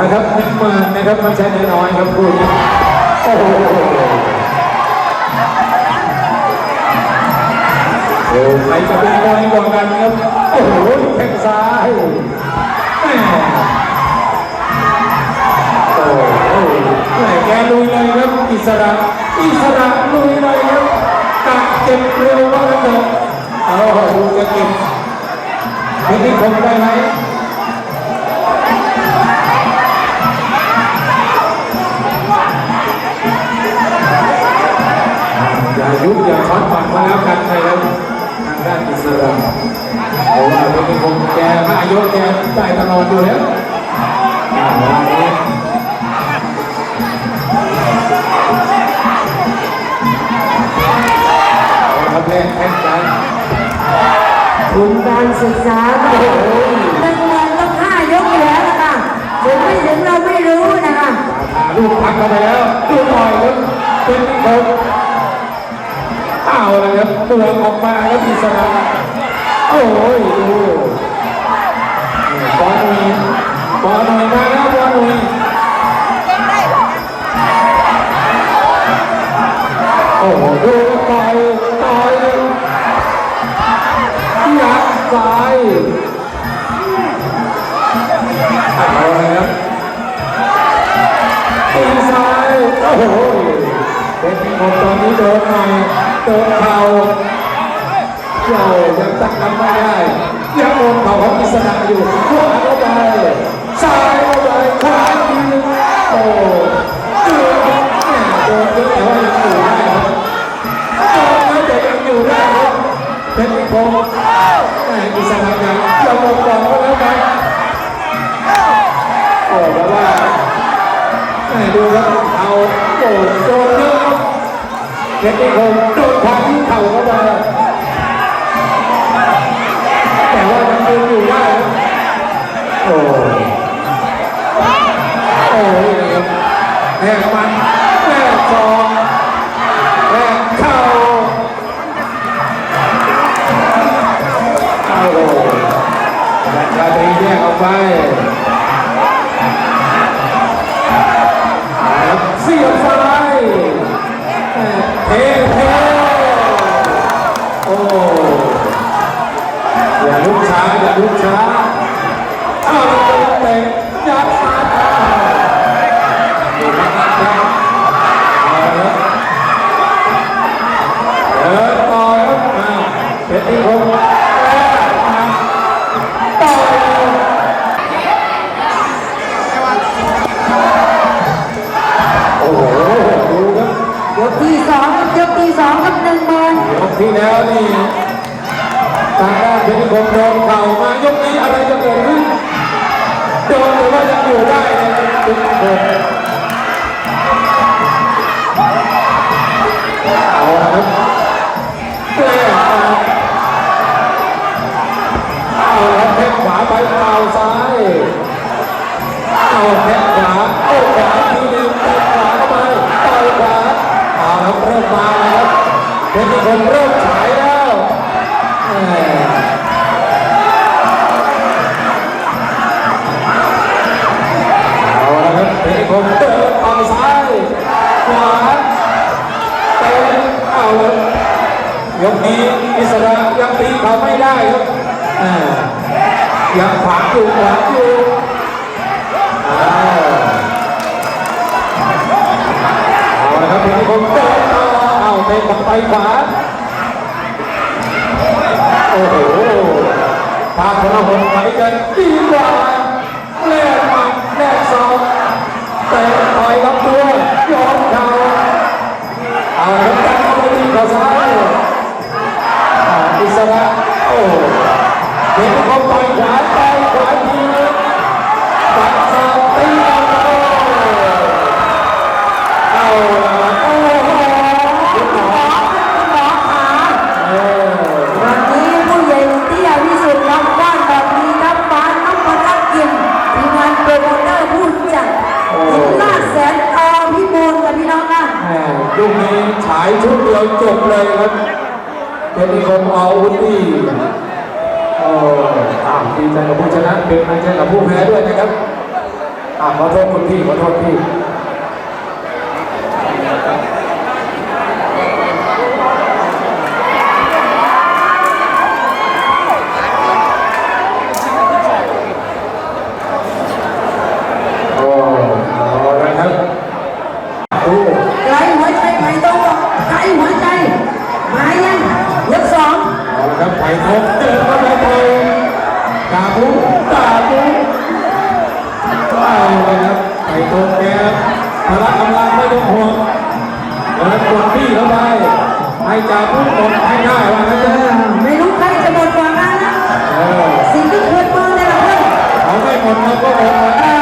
นะครับหนึ่งหมื่นนะครับไม่ใช่น้อยครับคุณโอ้โหใครจะเป็นมวยกว่ากันครับ โอ้โหแข้งซ้ายโอ้โหแม่แกลุยเลยครับ อิสระ อิสระลุยเลยครับกัดเก็บเร็วมากเลยเอาดูจะเก็บพิธีคมได้ไหม ตลอดอยู่แล้วอ่าวันนี้เอาละครับแรกแข่งกันทุนการศึกษาก็โอ้โหนึ่งหมื่นต้องห้ายกอยู่แล้วนะคะถึงไม่ถึงเราไม่รู้นะคะลูกพักเข้าไปแล้วลูกต่อยครับเป็นคงเอาเลยครับเปลืออกมาครับอิสระโอ้ยดูนี่บอลหนุ่ย บอลหนุ่ยมาแล้วบอลหนุ่ยโอ้โหดูต่อยต่อยยัดซ้ายเอาเลยครับตีซ้ายโอ้โหเป็นของตอนนี้โดนหน่อยโดนเข่าเจ้ายังตักกันไม่ได้ ยังโดนเขาของอิสระอยู่ขวาเข้าไปซ้ายเข้าไปขวาทีนึงโอ้เดือดแม่โดนเยอะแต่ว่ายังอยู่ได้ครับแล้วเด็กยังอยู่ได้ครับเป็นอีกคนแม่อิสระยังยอมลงก่อนก็แล้วกันโอ้แต่ว่าแม่ดูครับเอาโอ้โดนเยอะครับเป็นอีกคนโดนพันเข่าเข้ามา โอ้โอ้ยนะครับแหกมันแหกซองแหกเข้าเอาโอ้ราชาตรีแยกออกไปาวเป็นที่ผมต่อยกที่สองยกที่สองกับหนึ่งหมื่นยกที่แล้วนี่ทางด้านเพชรนิคมโดนเข่ามายกนี้อะไรจะเกิดขึ้นโดนหรือว่ายังอยู่ได้นะครับเนิคมเนี้อิสระยังตีเขาไม่ได้ครับยังขวางอยู่ขวางอยู่เอาละครับทีนี้ผมเดินต่อเอาเตะกับไปขวาโอ้โหพาคนละหนไปกันดีกว่าแลกมัดแลกศอก เป็นงใจกับผู้แพ้ด้วยนะครับอ่าขอโทษคนณพี่ขอโทษพี่ พละกำลังไม่ต้องห่วงเดินกดพี่เข้าไปให้จ่าพุ่กดให้ได้ว่างั้นเถะไม่รู้ใครจะหมดกว่ากันนะสิ่งที่ควรมือเนแหละเพื่อนเขาไม่หมดเราก็หมดได้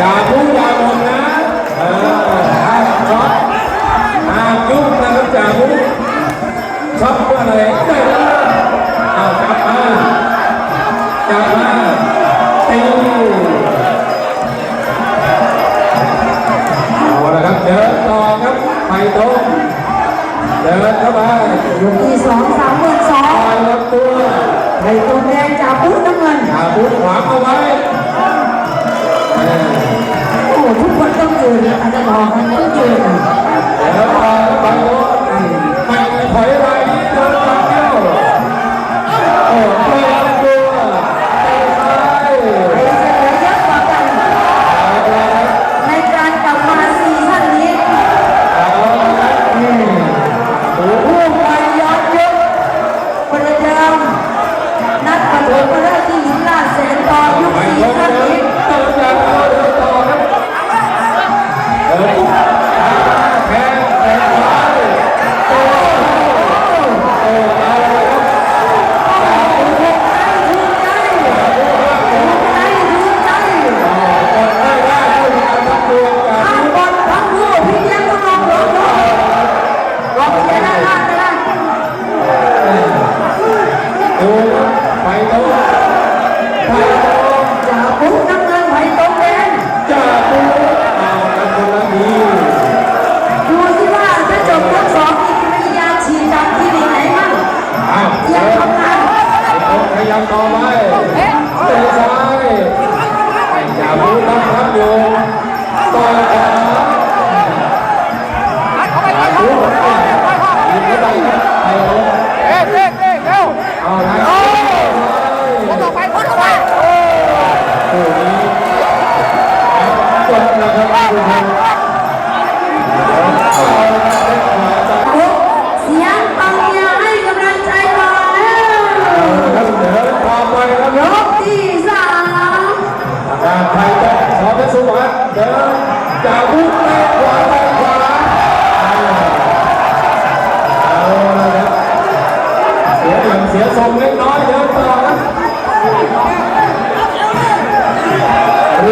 จ่าผู้ยาหมดนะเออห้าช็อตห้ายุบนะครับจ่าผู้ช็อตเมื่ไร่ด้แล้วอาวกลับมาจับมาติวเอาละครับเดินต่อครับไปตรงเดินเข้าไป 마음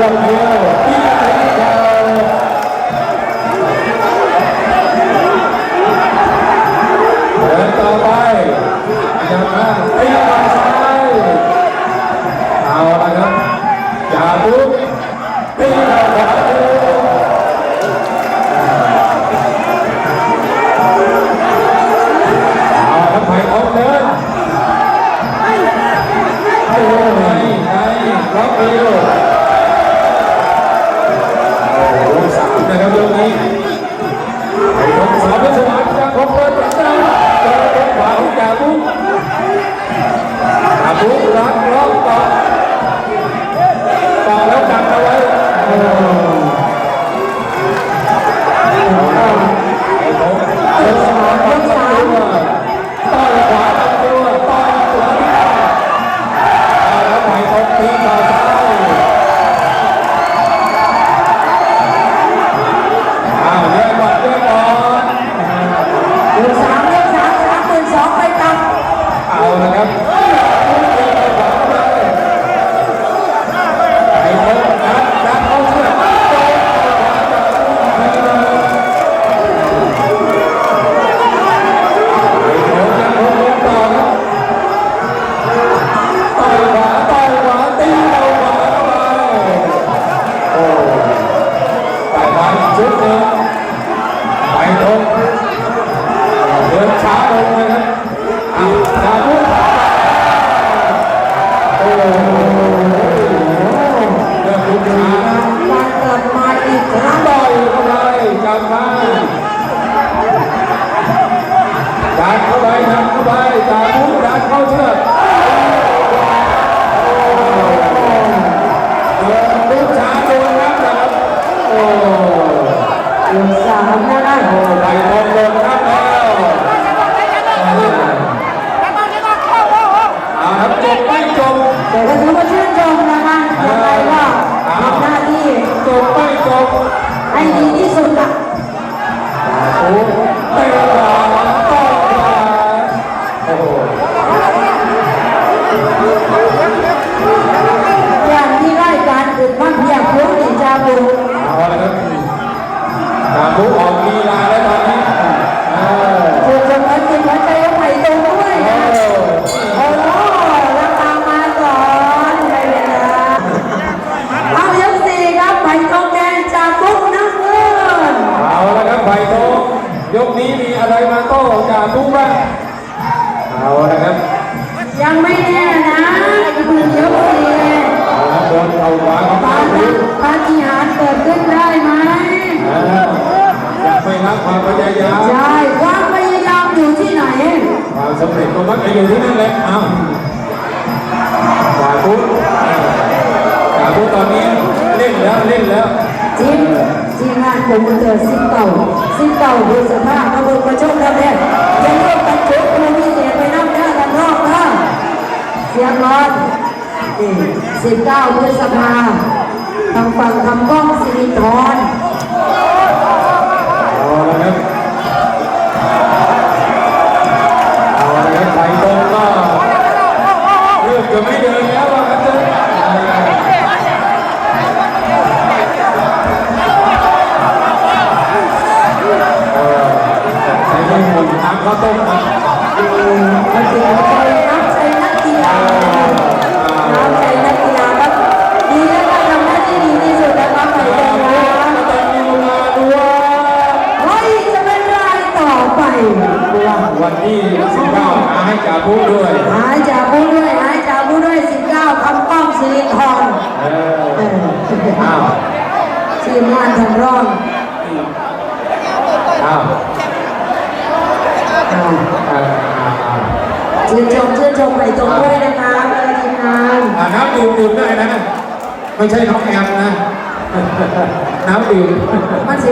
อย่างเดียวที่จะใช้เดียวเดินต่อไปยังไงไปยังซ้ายเอาละครับอย่าบุกตีขวาเอาครับไปออกเดินให้เร็วให้ให้ล็อกเร็ว Obrigado. จากทางด้านหน้าของเราไปตรงลงครับแล้วเอาครับจบไม่จบแต่ก็ถือว่าชื่นชมนะคะยังไงก็ทำหน้าที่จบไม่จบให้ดีที่สุดละโอ้ มักจะอยู่ที่นั่นแหละเอาจ่าพุทธจ่าพุทธตอนนี้เล่นแล้วเล่นแล้วทีมทีมงานผมเจอสิบเก่าสิบเก่าดูสภาพมาเบิ่งมาชมแล้วเนี่ยยังร่วมกันชกคูมีเสียไปนั่งหน้ากันนอกนะเสียงร้อนสิบเก้าพฤษภาทางฝั่งทำกล้องสิริธร เลือกจะไม่เดินแล้วว่ากันเถอะใช้ไม่หมดน้ำข้าวต้มครับมาถึงใจน้ำใจนักกีฬาน้ำใจนักกีฬาครับดีแล้วก็ทำหน้าที่ดีที่สุดนะครับไปเลยนะต้องมีมาด้วยเฮ้ยจะเป็นรายต่อไป วันที่19มาให้าหายจากผู้ด้วย หายจากผู้ด้วยหายสิบเก้าคำป้อมสิริธร เออ เอ ออ้าวทีมงานทำร่องอ้าวอ่าอ่าอ่าอ่าชื่นชมชื่นชมไปตรงด้วยนะครับเออทีมงานอ่าน้ำดื่มดื่มได้นะ ไม่ใช่น้องแอมนะ น้ำดื่ม มันสิ